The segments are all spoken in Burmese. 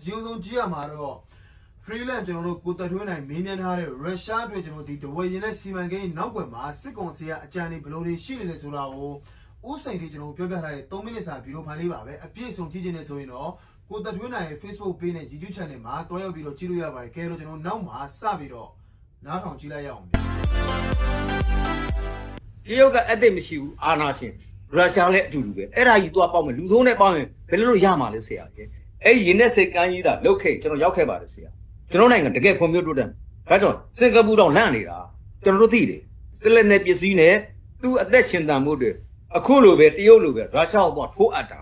အရင်ဆုံးကြည့်ရမှာတော့ freelance ကျွန်တော်တို့ကိုတက်ထွေးနိုင်မင်းမြန်းထားတဲ့ရုရှားအတွက်ကျွန်တော်ဒီဒဝယ်ရင်နဲ့စီမံကိန်းနောက်ွယ်မှာစစ်ကောင်စီကအကြံတွေဘယ်လိုတွေရှိနေလဲဆိုတာကိုဥစိန်တွေကျွန်တော်ပြောပြထားတဲ့3မိနစ်စာဗီဒီယိုဖိုင်လေးပါပဲအပြည့်အစုံကြည့်ချင်နေဆိုရင်တော့ကိုတက်ထွေးနိုင်ရဲ့ Facebook page နဲ့ YouTube channel မှာတွားရောက်ပြီးတော့ကြည့်လို့ရပါတယ်ကဲတော့ကျွန်တော်နောက်မှာစပြီးတော့နားထောင်ကြည့်လိုက်ရအောင်ဗျာတရုတ်ကအသက်မရှိဘူးအာနာရှင်ရုရှားလည်းအတူတူပဲအဲ့ဒါကြီးသွားပေါက်မယ်လူဆုံးနဲ့ပေါက်ရင်ဘယ်လိုလုပ်ရမှာလဲဆရာကြီး အဲ့ဒီရင်းနဲ့စိတ်ကမ်းကြီးတာလုတ်ခဲ့ကျွန်တော်ရောက်ခဲ့ပါတယ်ဆရာကျွန်တော်နိုင်ငံတကယ်ဖွံ့ဖြိုးတိုးတက်ဒါကြောင့်စင်ကာပူတော့လန့်နေတာကျွန်တော်တို့သိတယ်စစ်လက်နဲ့ပစ္စည်းနဲ့သူ့အသက်ရှင်တန်မှုတွေအခုလိုပဲတရုတ်လိုပဲရုရှားကိုတော့ထိုးအပ်တာ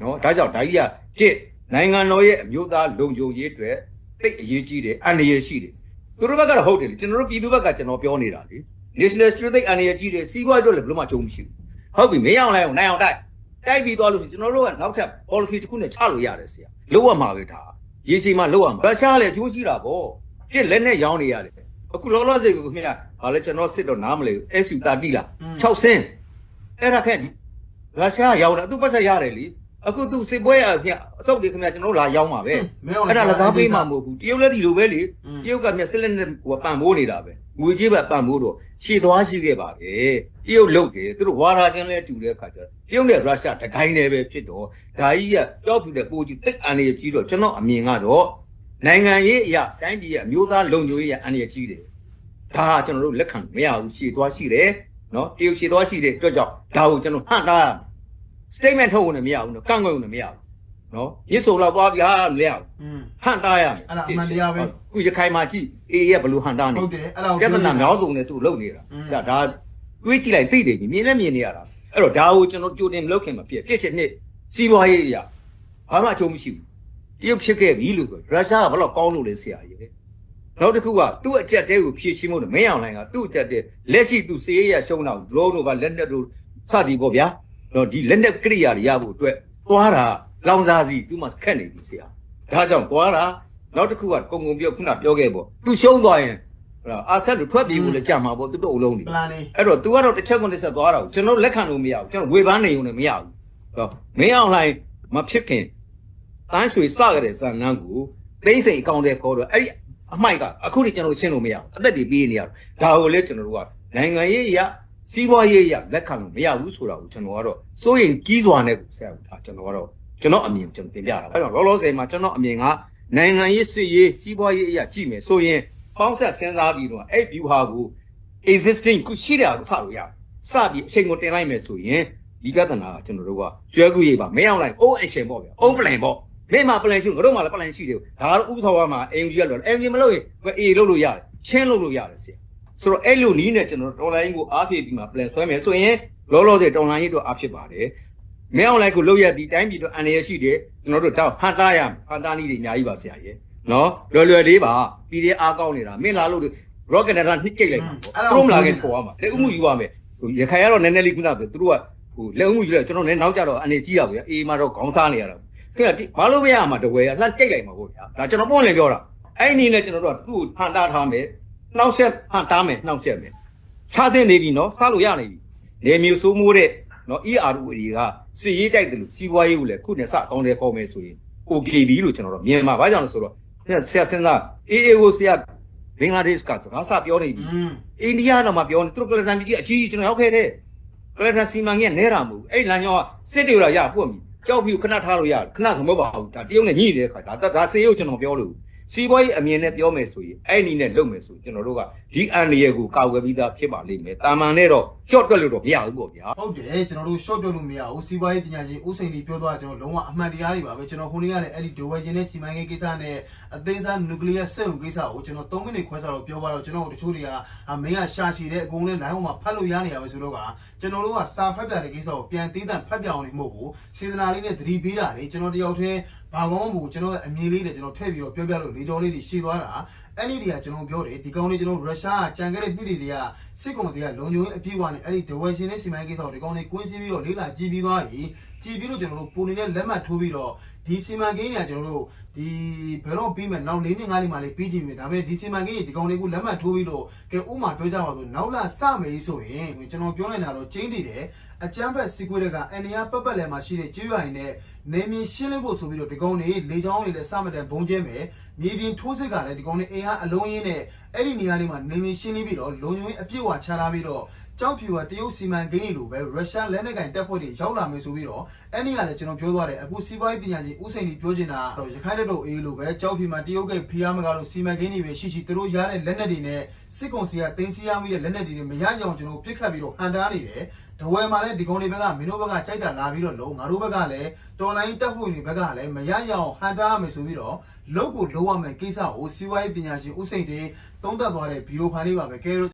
နော်ဒါကြောင့်ဒါကြီးကတစ်နိုင်ငံတော်ရဲ့အမျိုးသားလုံခြုံရေးအတွက်တိတ်အရေးကြီးတယ်အန္တရာယ်ရှိတယ်သူတို့ဘက်ကတော့ဟုတ်တယ်လေကျွန်တော်တို့ပြည်သူဘက်ကကျွန်တော်ပြောနေတာလေ national security အန္တရာယ်ကြီးတယ်စီးပွားရေးအတွက်လည်းဘယ်လိုမှကြုံမရှိဘူးဟုတ်ပြီမင်းအောင်လိုက်အောင်နိုင်အောင်တိုက် တိုက်ပြီးသွားလို့ရှိရင်ကျွန်တော်တို့ကနောက်ထပ် policy တစ်ခုနဲ့ချလို့ရတယ်ဆရာလောက်ရမှာပဲဒါရေရှည်မှလောက်ရမှာရုရှားလည်းအကျိုးရှိတာပေါ့တစ်လက်နဲ့ရောင်းနေရတယ်အခုလောလောဆယ်ကိုခင်ဗျာဘာလဲကျွန်တော်စစ်တော့နားမလဲဘူး SU တာတိလား6ဆင်းအဲ့ဒါခက်ရုရှားရောင်းတယ်သူပတ်ဆက်ရတယ်လေအခုသူစစ်ပွဲရခင်အစုပ်တွေခင်ဗျာကျွန်တော်တို့လာရောင်းပါပဲမင်းအောင်အဲ့ဒါလကားပေးမှာမဟုတ်ဘူးတရုတ်လည်းဒီလိုပဲလေอืมတရုတ်ကမြက်စစ်လက်နဲ့ဟိုပံ့မိုးနေတာပဲ ငွေကြေးပဲပံ့မိုးတော့ရှည်သွားရှိခဲ့ပါတယ်တရုတ်လုတ်တယ်သူတို့ဝါရာချင်းလဲတူတဲ့အခါကျတော့တရုတ်နဲ့ရုရှားတကိုင်းနဲ့ပဲဖြစ်တော့ဒါကြီးကကြောက်ဖြူတဲ့ပိုးကြီးတိတ်အန်ရကြီးတော့ကျွန်တော်အမြင်ကတော့နိုင်ငံရေးအရာတိုင်းပြည်ရဲ့အမျိုးသားလုံခြုံရေးအရာအန်ရကြီးတယ်ဒါကကျွန်တော်တို့လက်ခံမရဘူးရှည်သွားရှိတယ်နော်တရုတ်ရှည်သွားရှိတဲ့အတွက်ကြောင့်ဒါကိုကျွန်တော်ဟန့်တားရမယ် statement ထုတ်ဝင်လည်းမရဘူးနော်ကန့်ကွက်ဝင်လည်းမရဘူး နော်ရစ်စုံတော့သွားပြီဟာမလဲအောင်ဟန်တားရမယ်အဲ့ဒါအမှန်တရားပဲခုရခိုင်မှာကြည့်အေးရဲ့ဘလို့ဟန်တားနေဟုတ်တယ်အဲ့ဒါပြဿနာမျိုးစုံနဲ့သူလုပ်နေတာဆရာဒါတွေးကြည့်လိုက်သိတယ်မြင်လည်းမြင်နေရတာအဲ့တော့ဒါကိုကျွန်တော်ကြိုတင်မလုပ်ခင်မှာပြည့်ပြည့်ချက်နှစ်စီးပွားရေးရဘာမှအကျိုးမရှိဘူးတရုတ်ဖြစ်ခဲ့ပြီလို့ပြောရုရှားကဘလို့ကောင်းလို့လဲဆရာကြီးလေနောက်တစ်ခုကသူ့အချက်တဲကိုဖြည့်ရှင်းဖို့မင်းအောင်လိုင်းကသူ့အချက်တဲလက်ရှိသူစေရရရှုံးတော့ drone တို့ကလက်နက်တို့စသည်ပေါ့ဗျာတော့ဒီလက်နက်ကိရိယာတွေရဖို့အတွက်သွားတာ လောင်စာစီသူမှခက်နေပြီဆရာဒါကြောင့်သွားတာနောက်တစ်ခုကကုံကုံပြောခုနပြောခဲ့ပေါ့သူရှုံးသွားရင်ဟလာအာဆက်လို့ထွက်ပြေးဖို့လည်းကြံမှာပေါ့သူတို့အလုံးနေပလန်လေးအဲ့တော့ तू ကတော့တစ်ချက်ကုန်တစ်ချက်သွားတာကိုကျွန်တော်လက်ခံလို့မရဘူးကျွန်တော်ဝေပန်းနေုံနဲ့မရဘူးဟောမင်းအောင်လှိုင်မဖြစ်ခင်တန်းရွှေစကြတဲ့ဇာနန်းကိုသိမ့်စိန်အကောင့်တွေပေါ်တော့အဲ့ဒီအမိုက်ကအခုထိကျွန်တော်ရှင်းလို့မရဘူးအသက်တွေပြေးနေရတယ်ဒါကိုလေကျွန်တော်တို့ကနိုင်ငံရေးအရစီးပွားရေးအရလက်ခံလို့မရဘူးဆိုတာကိုကျွန်တော်ကတော့စိုးရင်ကြီးစွာနဲ့ကိုဆက်အောင်ဒါကျွန်တော်ကတော့ ကျွန်တော်အမြင်ကျွန်တော်တင်ပြတာအဲ့တော့လောလောဆယ်မှာကျွန်တော်အမြင်ကနိုင်ငံရေးစစ်ရေးစီးပွားရေးအရကြည့်မယ်ဆိုရင်ပေါင်းဆက်စဉ်းစားပြီးတော့အဲ့ view ဟာကို existing ခုရှိတာကိုစလို့ရတယ်စပြီးအချိန်ကိုတင်လိုက်မယ်ဆိုရင်ဒီပြဿနာကကျွန်တော်တို့ကကျွဲကူရေးပါမင်းအောင်လိုက် old action ပေါ့ဗျာ old plan ပေါ့မင်းမှာ plan ရှိငါတို့မှာလည်း plan ရှိတယ်ဒါကတော့ဥဆောင်ရမှာ ANG ကလို့ ANG မလို့ရင် A လို့လို့ရတယ်ချင်းလို့လို့ရတယ်ဆရာဆိုတော့အဲ့လိုနီးနဲ့ကျွန်တော်တော်လိုင်းကိုအားဖြည့်ပြီးမှ plan ဆွဲမယ်ဆိုရင်လောလောဆယ်တော်လိုင်းရေးတော့အားဖြစ်ပါတယ် မင်းအောင်လိုက်ကိုလောက်ရဒီတိုင်းပြည်တော့အန်ရရှိတယ်ကျွန်တော်တို့တော့ဟန်တာရဟန်တာနီးတွေအများကြီးပါဆရာကြီးနော်လွယ်လွယ်လေးပါ PDF အားကောင်းနေတာမင်းလာလို့ rocket နဲ့နှိမ့်ကြိတ်လိုက်မှာပေါ့သူတို့မလာခင်ပေါ်ရမှာလက်ဥမှုယူရမယ်ဟိုရခိုင်ကတော့နည်းနည်းလေးခုနကပြောသူတို့ကဟိုလက်ဥမှုယူလိုက်ကျွန်တော်လည်းနောက်ကြတော့အနေကြီးတာပေါ့ဗျာအေးမှာတော့ခေါင်းစားနေရတာခင်ဗျဘာလို့မရမှာတဝဲရလှမ်းကြိတ်လိုက်မှာပေါ့ဗျာဒါကျွန်တော်ပွင့်လင်းပြောတာအဲ့ဒီအနေနဲ့ကျွန်တော်တို့ကသူ့ကိုဟန်တာထားမယ်နှောက်ဆက်ဟန်တာမယ်နှောက်ဆက်မယ်ခြားတင်နေပြီနော်စားလို့ရနေပြီနေမျိုးစိုးမိုးတဲ့ နော် ERU တွေကစီရေးတိုက်တယ်လို့စီးပွားရေးကိုလည်းခုနဲ့စအကောင်းတယ်ပေါ်မယ်ဆိုရင် okay ပြီလို့ကျွန်တော်တို့မြင်မှာဘာကြောင့်လဲဆိုတော့ဆရာစဉ်းစားအေးအေးကိုဆရာဘင်္ဂလားဒေ့ရှ်ကစကားစပြောနေပြီอืมအိန္ဒိယတော့မှပြောနေသူတို့ကလတန်ပြည်ကြီးအကြီးကြီးကျွန်တော်ရောက်ခဲ့တဲ့ကလတန်စီမံကိန်းကနဲတာမဟုတ်ဘူးအဲ့လမ်းကြောင်းကစစ်တွေရရပွက်ပြီကြောက်ပြီးခဏထားလို့ရတယ်ခဏဆိုမဟုတ်ပါဘူးဒါတရုတ်နဲ့ညှိနေတဲ့ခါဒါဒါစေရုပ်ကျွန်တော်ပြောလို့ စီးပွားရေးအမြင်နဲ့ပြောမယ်ဆိုရင်အဲ့ဒီနဲ့လုပ်မယ်ဆိုကျွန်တော်တို့ကဒီအန်ဒီရဲ့ကိုကာကွယ်ပြီးသားဖြစ်ပါလိမ့်မယ်တာမန်နဲ့တော့ short တွက်လို့တော့မရဘူးပေါ့ဗျာဟုတ်တယ်ကျွန်တော်တို့ short ပြောလို့မရဘူးစီးပွားရေးပညာရှင်ဦးစိန်ဒီပြောသွားကျွန်တော်လုံးဝအမှန်တရားတွေပါပဲကျွန်တော်ခုနေ့ကလည်းအဲ့ဒီဒိုဝဲချင်းနဲ့စီမံကိန်းကိစ္စနဲ့အသေးစားနျူကလ িয়ার စက်ရုံကိစ္စကိုကျွန်တော်3မိနစ်ခွဲစားတော့ပြောပါတော့ကျွန်တော်တို့တချို့တွေကအာမင်းကရှာရှည်တဲ့အကုန်လုံး line ဟိုမှာဖတ်လို့ရနေရပဲဆိုတော့ကကျွန်တော်တို့ကစာဖတ်ပြတဲ့ကိစ္စကိုပြန်သေးတန်ဖတ်ပြအောင်နေမဟုတ်ဘူးစေတနာလေးနဲ့သတိပေးတာလေကျွန်တော်တယောက်တည်းဘာကောင်းဘူးကျွန်တော်ရဲ့အမြင်လေးနဲ့ကျွန်တော်ထည့်ပြီးတော့ပြောပြလို့လေကြောလေးတွေရှည်သွားတာအဲ့ဒီတွေကကျွန်တော်ပြောတယ်ဒီကောင်လေးကျွန်တော်ရုရှားကကြံခဲ့တဲ့ပြည်တွေကစစ်ကောင်စီကလုံခြုံရေးအပြည့်အဝနဲ့အဲ့ဒီဒဝဲရှင်နဲ့စီမံကိန်းကိစ္စကိုဒီကောင်လေးကွင်းစင်းပြီးတော့လေးလာကြည့်ပြီးသွားပြီကြည့်ပြီးတော့ကျွန်တော်တို့ပုံနေတဲ့လက်မှတ်ထိုးပြီးတော့ဒီစီမံကိန်းတွေကကျွန်တော်တို့ဒီဘယ်တော့ပြီးမယ်နောက်၄နှစ်၅နှစ်မှလေးပြီးကြည့်မယ်ဒါပေမဲ့ဒီစီမံကိန်းတွေဒီကောင်တွေကိုလက်မှတ်ထိုးပြီးတော့ကဲဥမာပြောကြပါဆိုနောက်လာစမယ်ဆိုရင်ကျွန်တော်ပြောနေတာတော့ကျင်းတည်တယ် အချမ်းဘက်စီကွေးတဲ့ကအန်နီယာပတ်ပတ်လည်မှာရှိတဲ့ကျွော်ရင်နဲ့နေမြေရှင်းလင်းဖို့ဆိုပြီးတော့ဒီကောင်တွေလေချောင်းတွေလည်းစမတန်ဘုံကျဲမယ်မြေပြင်ထိုးစစ်ကလည်းဒီကောင်တွေအင်အားအလုံးရင်းနဲ့အဲ့ဒီနေရာလေးမှာနေမြေရှင်းလင်းပြီးတော့လုံခြုံရေးအပြည့်အဝချထားပြီးတော့ကြောက်ဖြူကတရုတ်စီမံကိန်းတွေလိုပဲရုရှားလက်နက်ကင်တပ်ဖွဲ့တွေရောက်လာမယ်ဆိုပြီးတော့အဲ့ဒီကလည်းကျွန်တော်ပြောသွားတယ်အခုစီးပွားရေးပညာရှင်ဦးစိန်ကြီးပြောချင်တာတော့ရခိုင်တပ်တော်အေးလိုပဲကြောက်ဖြူမှာတရုတ်ကဖီးယားမကားလို့စီမံကိန်းတွေပဲရှိရှိသူတို့ရတဲ့လက်နက်တွေနဲ့စစ်ကောင်စီကတင်းစီရမိတဲ့လက်နက်တွေနဲ့မရကြအောင်ကျွန်တော်ပြစ်ခတ်ပြီးတော့ဟန်တားနေတယ် တဝဲမှာလည်းဒီကောင်တွေဘက်ကမင်းတို့ဘက်ကကြိုက်တာလာပြီးတော့လုံးငါတို့ဘက်ကလည်းတော်လိုင်းတပ်ဖွဲ့တွေဘက်ကလည်းမရရအောင်ဟန်တားရမယ်ဆိုပြီးတော့လုံကိုလုံးဝမယ်ကိစ္စကိုစီးပွားရေးပညာရှင်ဦးစိန်တွေတုံးသက်သွားတဲ့ဘီရိုဖိုင်လေးပါပဲကဲ